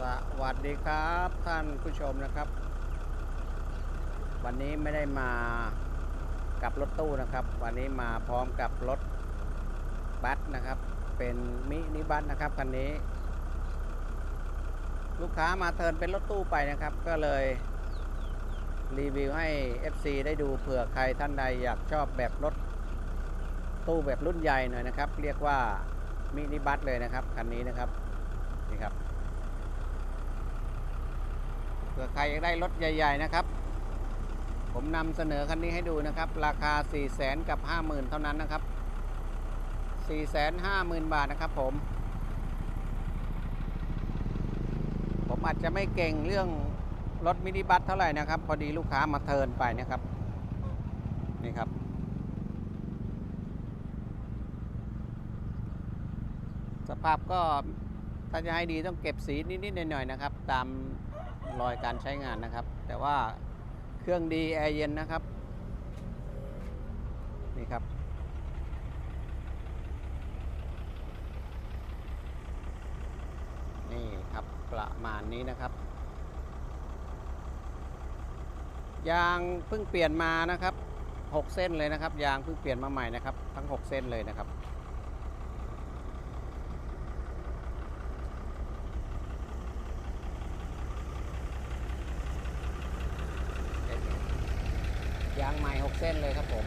สวัสดีครับท่านผู้ชมนะครับ วันนี้ไม่ได้มากับรถตู้นะครับ วันนี้มาพร้อมกับรถบัสนะครับ เป็นมินิบัสนะครับคันนี้ ลูกค้ามาเทินเป็นรถตู้ไปนะครับ ก็เลยรีวิวให้ FC ได้ดูเผื่อใครท่านใดอยากชอบแบบรถตู้แบบรุ่นใหญ่หน่อยนะครับ เรียกว่ามินิบัสเลยนะครับคันนี้นะครับนี่ครับ ผื่อใครอยากได้รถใหญ่ ๆ นะครับ ผมนำเสนอคันนี้ให้ดูนะครับ ราคา 4 0 0แสนกับ 50,000 เท่านั้นนะครับ 4 5 0 0 0 0 บาทนะครับผม ผมอาจจะไม่เก่งเรื่องรถมินิบัสเท่าไหร่นะครับ พอดีลูกค้ามาเทินไปนะครับ นี่ครับสภาพก็ถ้าจะให้ดีต้องเก็บสีนิดๆหน่อยๆนะครับ ตาม รอยการใช้งานนะครับ แต่ว่าเครื่องดีแอร์เย็นนะครับ นี่ครับ นี่ครับประมาณนี้นะครับ ยางเพิ่งเปลี่ยนมานะครับ 6 เส้นเลยนะครับ ยางเพิ่งเปลี่ยนมาใหม่นะครับ ทั้ง 6 เส้นเลยนะครับ ยางใหม่6เส้นเลยครับผม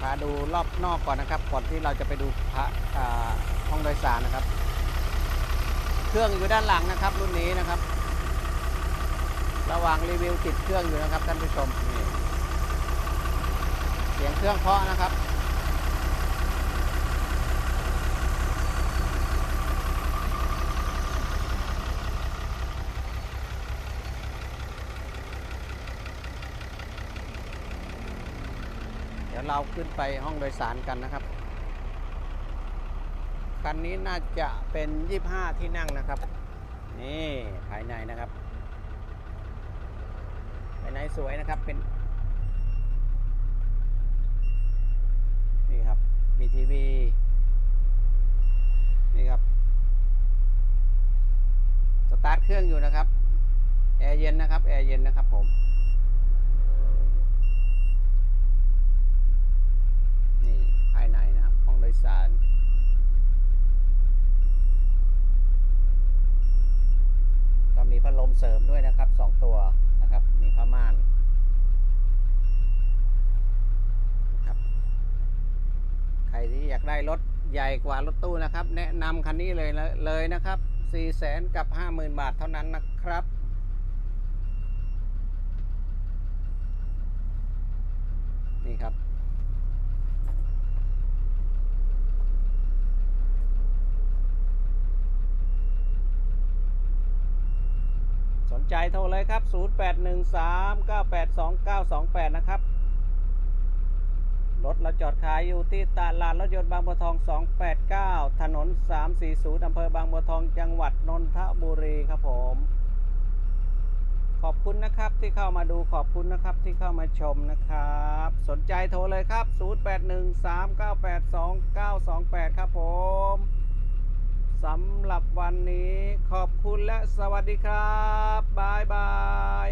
พาดูรอบนอกก่อนนะครับ ก่อนที่เราจะไปดูพระห้องโดยสารนะครับ เครื่องอยู่ด้านหลังนะครับ รุ่นนี้นะครับ ระหว่างรีวิวติดเครื่องอยู่นะครับท่านผู้ชมนี่เสียงเครื่องเพราะนะครับ ดี๋ยวเราขึ้นไปห้องโดยสารกันนะครับ คันนี้น่าจะเป็น 25 ที่นั่งนะครับ นี่ภายในนะครับภายในสวยนะครับเป็น นี่ครับ มีทีวี นี่ครับ สตาร์ทเครื่องอยู่นะครับ แอร์เย็นนะครับ แอร์เย็นนะครับผม นี่ภายในนะครับ ห้องโดย สาร ก็มีพัดลมเสริมด้วยนะครับสองตัวนะครับ มีผ้าม่านครับ ใครที่อยากได้รถใหญ่กว่ารถตู้นะครับ แนะนำคันนี้เลยเลยนะครับ4 0 0แสนกับ 50,000 บาทเท่านั้นนะครับนี่ครับ ใจโทรเลยครับ 0813982928 นะครับ รถเราจอดขายอยู่ที่ตลาดรถยนต์บางบัวทอง 289 ถนน 340อำเภอบางบัวทองจังหวัดนนทบุรีครับผม ขอบคุณนะครับที่เข้ามาดูขอบคุณนะครับที่เข้ามาชมนะครับ สนใจโทรเลยครับ 0813982928 ครับผมสำหรับวันนี้ขอบคุณและสวัสดีครับ บายบาย